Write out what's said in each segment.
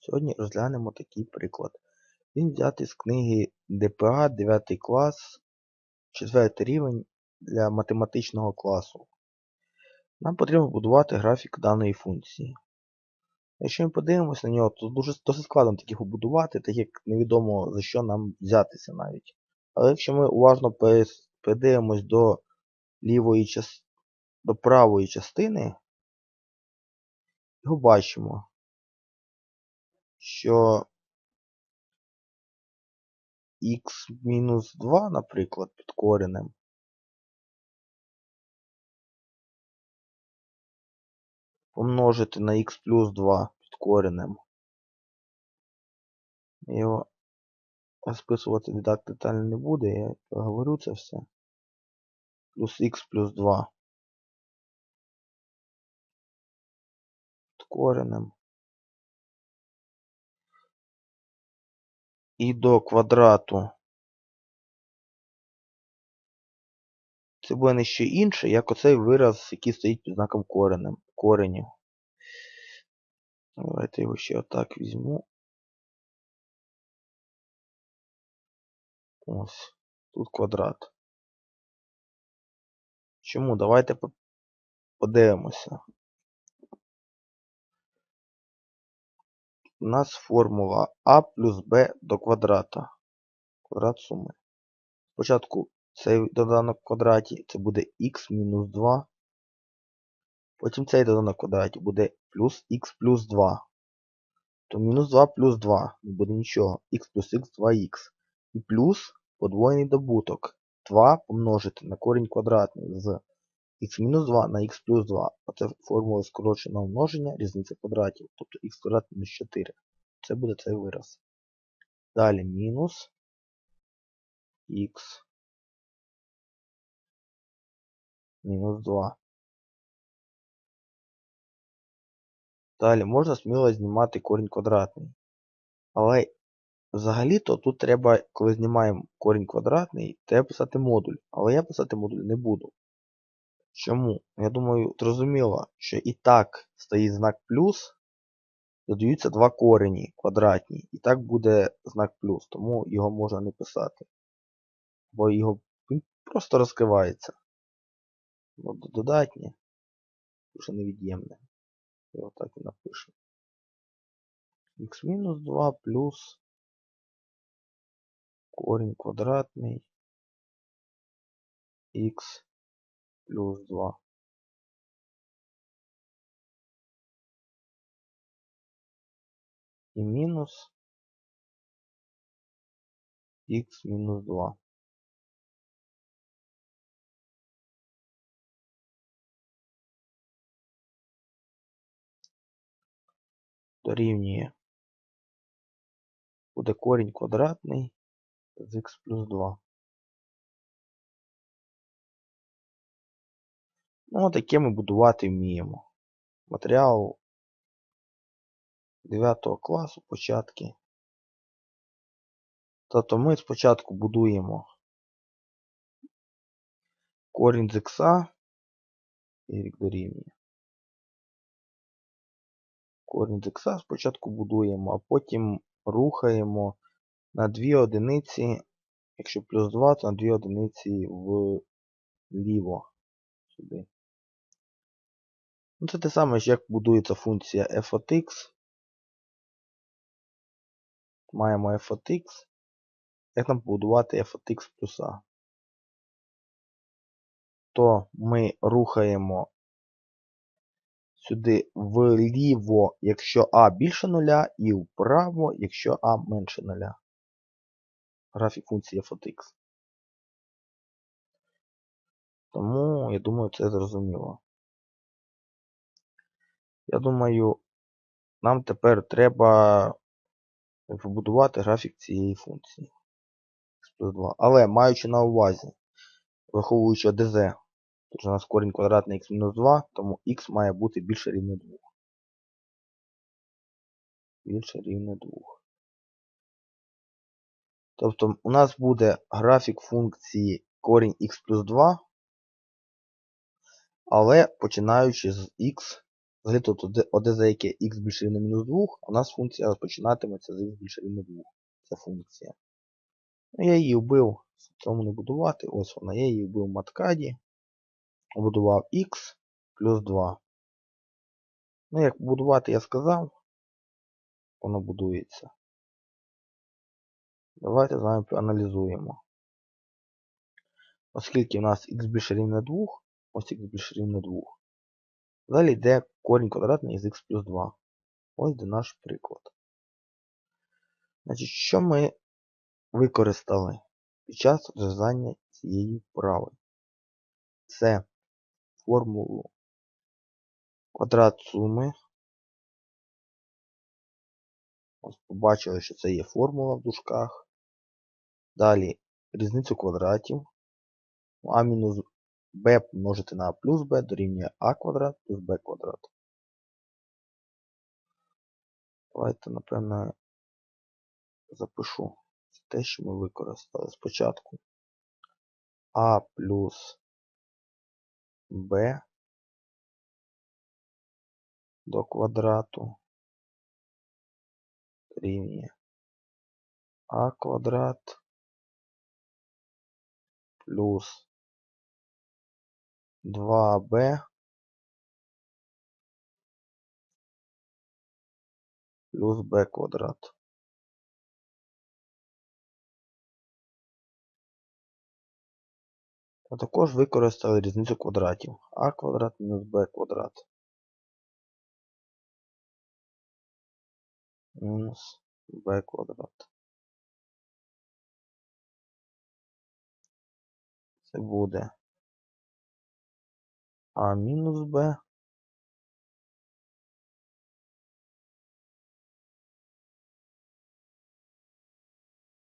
Сьогодні розглянемо такий приклад. Він взятий з книги ДПА 9 клас, 4 рівень для математичного класу. Нам потрібно будувати графік даної функції. Якщо ми подивимося на нього, то дуже досить складно таких побудувати, так як невідомо за що нам взятися навіть. Але якщо ми уважно передивимось до лівої частини, до правої частини, його бачимо, що х-2, наприклад, під коренем помножити на х плюс 2 під коренем. Його розписувати так детально не буде, я говорю це все. Плюс х плюс 2 під коренем. І до квадрату. Це буде не ще інше, як оцей вираз, який стоїть під знаком коренем, коренів. Давайте його ще отак візьму. Ось. Тут квадрат. Чому? Давайте подивимося. У нас формула а плюс b до квадрата. Квадрат суми. Спочатку цей доданок в квадраті це буде х мінус 2. Потім цей доданок в квадраті буде плюс х плюс 2. То мінус 2 плюс 2 не буде нічого. х плюс х 2х. І плюс подвоєний добуток. 2 помножити на корінь квадратний з х мінус 2 на х плюс 2. Оце формула скороченого множення різниця квадратів. Тобто х квадрат мінус 4. Це буде цей вираз. Далі мінус х мінус 2. Далі можна сміло знімати корінь квадратний. Але взагалі-то тут треба, коли знімаємо корінь квадратний, треба писати модуль. Але я писати модуль не буду. Чому? Я думаю, зрозуміло, що і так стоїть знак плюс, додаються два корені квадратні. І так буде знак плюс, тому його можна не писати. Бо його він просто розкривається. Додатнє, вже невід'ємне. І отак і напишу. х-2 плюс корінь квадратний х плюс 2. І мінус х мінус 2. Дорівнює. Буде корінь квадратний з х плюс 2. Ну, таке ми будувати вміємо. Матеріал 9 класу початки. Тобто ми спочатку будуємо корінь з х, y дорівнює. Корінь з х спочатку будуємо, а потім рухаємо на 2 одиниці, якщо плюс 2, то на 2 одиниці вліво сюди. Ну, Це те саме, як будується функція f от x. Маємо f от x. Як нам побудувати f от x плюс a? То ми рухаємо сюди вліво, якщо а більше нуля, і вправо, якщо а менше нуля. Графік функції f от x. Тому, я думаю, це зрозуміло. Я думаю, нам тепер треба побудувати графік цієї функції. Але маючи на увазі, враховуючи ДЗ, тут у нас корінь квадратний х-2, тому х має бути більше рівне 2. Більше рівне 2. Тобто у нас буде графік функції корінь х плюс 2, але починаючи з х Взагалі тут оде- за яке х більше рівне мінус 2, у нас функція розпочинатиметься з х більше рівне 2. Це функція. Ну, я її вбив, в цьому не будувати. Ось вона. Я її вбив в маткаді. Побудував х плюс 2. Ну, як будувати я сказав, воно будується. Давайте з вами проаналізуємо. Оскільки у нас х більше рівне 2, ось х більше рівне 2. Далі йде корінь квадратний із х плюс 2. Ось де наш приклад. Значить, що ми використали під час розв'язання цієї вправи? Це формулу квадрат суми. Ось побачили, що це є формула в дужках. Далі різницю квадратів. А мінус b помножити на плюс b дорівнює а квадрат плюс b квадрат. Давайте, напевно, запишу це те, що ми використали спочатку. А плюс b до квадрату рівня а квадрат плюс 2b плюс b квадрат. А також використали різницю квадратів. а квадрат мінус b квадрат. Мінус b квадрат. Це буде а мінус b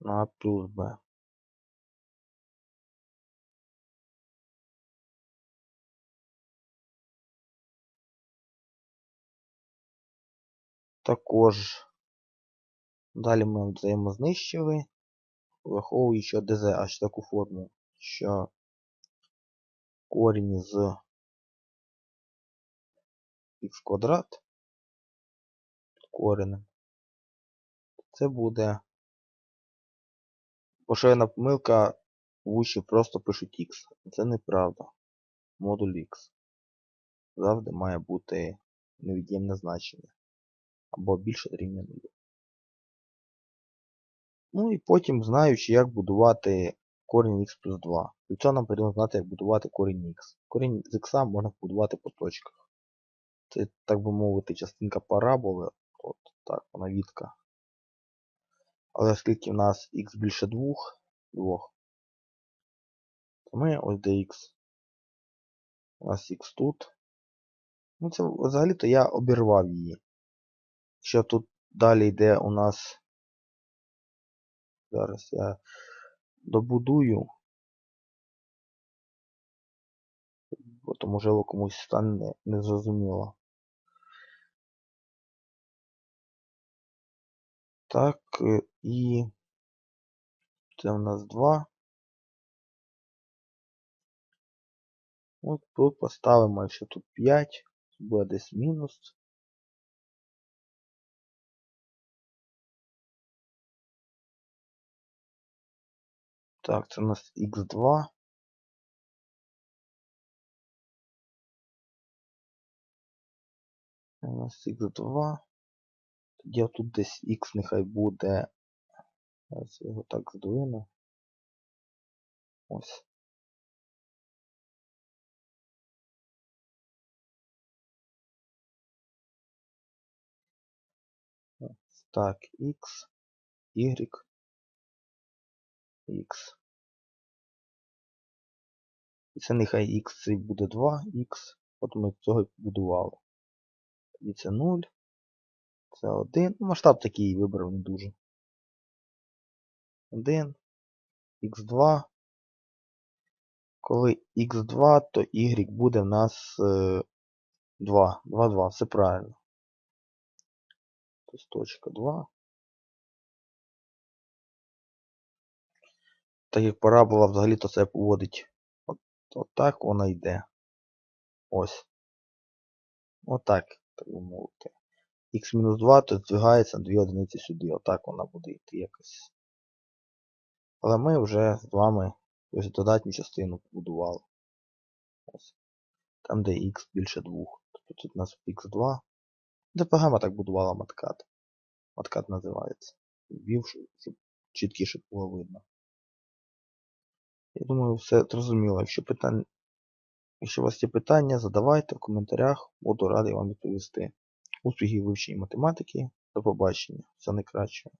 на а плюс b. Також далі ми взаємознищили, враховуючи ДЗ аж таку форму, що корінь з х квадрат коренем. Це буде поширена помилка в учні просто пишуть х. Це неправда. Модуль х завжди має бути невід'ємне значення. Або більше рівня 0. Ну і потім, знаючи, як будувати корінь х плюс 2. Для цього нам потрібно знати, як будувати корінь х. Корінь з х можна будувати по точках. Так би мовити, частинка параболи. От так, вона відка. Але оскільки в нас х більше 2, 2 то ми ось де х. У нас х тут. Ну це взагалі-то я обірвав її. Що тут далі йде у нас. Зараз я добудую. Бо то можливо комусь стане незрозуміло. Так, е, і це у нас 2. От тут поставимо, якщо тут 5, буде десь мінус. Так, це у нас х2. Це у нас х2. Тоді тут десь х нехай буде. Зараз його так здвину. Ось. Так, x, y, x. І це нехай x це буде 2х, от ми цього і побудували. І це 0, це 1. Ну, масштаб такий вибрав не дуже. 1, х2. Коли х2, то y буде в нас 2. 2, 2, все правильно. Тобто точка 2. Так як парабола взагалі-то це поводить от, от так вона йде. Ось. Отак, так би мовити. Х-2 то здвигається на 2 одиниці сюди. Отак вона буде йти якось. Але ми вже з вами ось додатню частину побудували. Ось. Там, де х більше 2. Тобто тут у нас х2. Це програма так будувала маткат. Маткат називається. Ввів, щоб- чіткіше було видно. Я думаю, все зрозуміло. Якщо питань... Якщо у вас є питання, задавайте в коментарях, буду радий вам відповісти. Успіхів вивченні математики. До побачення. Все найкраще.